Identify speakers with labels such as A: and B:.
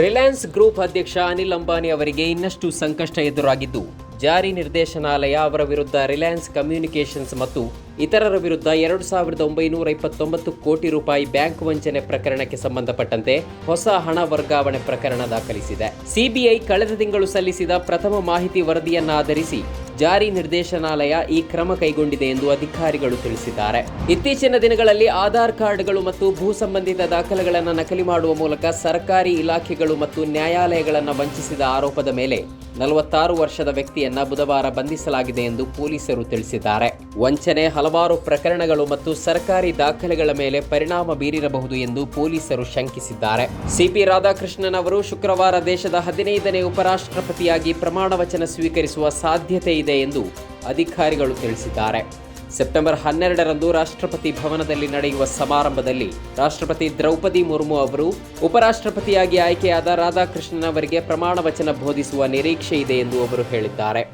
A: Reliance group ಅಧ್ಯಕ್ಷ ಅನಿಲ್ ಅಂಬಾನಿ ಅವರಿಗೆ ಇನ್ನಷ್ಟು ಸಂಕಷ್ಟ ಎದುರಾಗಿದ್ದು, ಜಾರಿ ನಿರ್ದೇಶನಾಲಯ ಅವರ ವಿರುದ್ಧ ರಿಲಯನ್ಸ್ ಕಮ್ಯುನಿಕೇಷನ್ಸ್ ಮತ್ತು ಇತರರ ವಿರುದ್ಧ ಎರಡು ಸಾವಿರದ ಒಂಬೈನೂರ ಇಪ್ಪತ್ತೊಂಬತ್ತು ಕೋಟಿ ರೂಪಾಯಿ ಬ್ಯಾಂಕ್ ವಂಚನೆ ಪ್ರಕರಣಕ್ಕೆ ಸಂಬಂಧಪಟ್ಟಂತೆ ಹೊಸ ಹಣ ವರ್ಗಾವಣೆ ಪ್ರಕರಣ ದಾಖಲಿಸಿದೆ. ಸಿಬಿಐ ಕಳೆದ ತಿಂಗಳು ಸಲ್ಲಿಸಿದ ಪ್ರಥಮ ಮಾಹಿತಿ ವರದಿಯನ್ನಾಧರಿಸಿ ಜಾರಿ ನಿರ್ದೇಶನಾಲಯ ಈ ಕ್ರಮ ಕೈಗೊಂಡಿದೆ ಎಂದು ಅಧಿಕಾರಿಗಳು ತಿಳಿಸಿದ್ದಾರೆ. ಇತ್ತೀಚಿನ ದಿನಗಳಲ್ಲಿ ಆಧಾರ್ ಕಾರ್ಡ್ಗಳು ಮತ್ತು ಭೂ ಸಂಬಂಧಿತ ದಾಖಲೆಗಳನ್ನು ನಕಲಿ ಮಾಡುವ ಮೂಲಕ ಸರ್ಕಾರಿ ಇಲಾಖೆಗಳು ಮತ್ತು ನ್ಯಾಯಾಲಯಗಳನ್ನು ವಂಚಿಸಿದ ಆರೋಪದ ಮೇಲೆ ನಲವತ್ತಾರು ವರ್ಷದ ವ್ಯಕ್ತಿಯನ್ನ ಬುಧವಾರ ಬಂಧಿಸಲಾಗಿದೆ ಎಂದು ಪೊಲೀಸರು ತಿಳಿಸಿದ್ದಾರೆ. ವಂಚನೆ ಹಲವಾರು ಪ್ರಕರಣಗಳು ಮತ್ತು ಸರ್ಕಾರಿ ದಾಖಲೆಗಳ ಮೇಲೆ ಪರಿಣಾಮ ಬೀರಿರಬಹುದು ಎಂದು ಪೊಲೀಸರು ಶಂಕಿಸಿದ್ದಾರೆ. ಸಿಪಿ ರಾಧಾಕೃಷ್ಣನ್ ಅವರು ಶುಕ್ರವಾರ ದೇಶದ ಹದಿನೈದನೇ ಉಪರಾಷ್ಟ್ರಪತಿಯಾಗಿ ಪ್ರಮಾಣ ವಚನ ಸ್ವೀಕರಿಸುವ ಸಾಧ್ಯತೆ ಎಂದು ಅಧಿಕಾರಿಗಳು ತಿಳಿಸಿದ್ದಾರೆ. ಸೆಪ್ಟೆಂಬರ್ ಹನ್ನೆರಡರಂದು ರಾಷ್ಟ್ರಪತಿ ಭವನದಲ್ಲಿ ನಡೆಯುವ ಸಮಾರಂಭದಲ್ಲಿ ರಾಷ್ಟ್ರಪತಿ ದ್ರೌಪದಿ ಮುರ್ಮು ಅವರು ಉಪರಾಷ್ಟ್ರಪತಿಯಾಗಿ ಆಯ್ಕೆಯಾದ ರಾಧಾಕೃಷ್ಣನ್ ಅವರಿಗೆ ಪ್ರಮಾಣ ವಚನ ಬೋಧಿಸುವ ನಿರೀಕ್ಷೆ ಇದೆ ಎಂದು ಅವರು ಹೇಳಿದ್ದಾರೆ.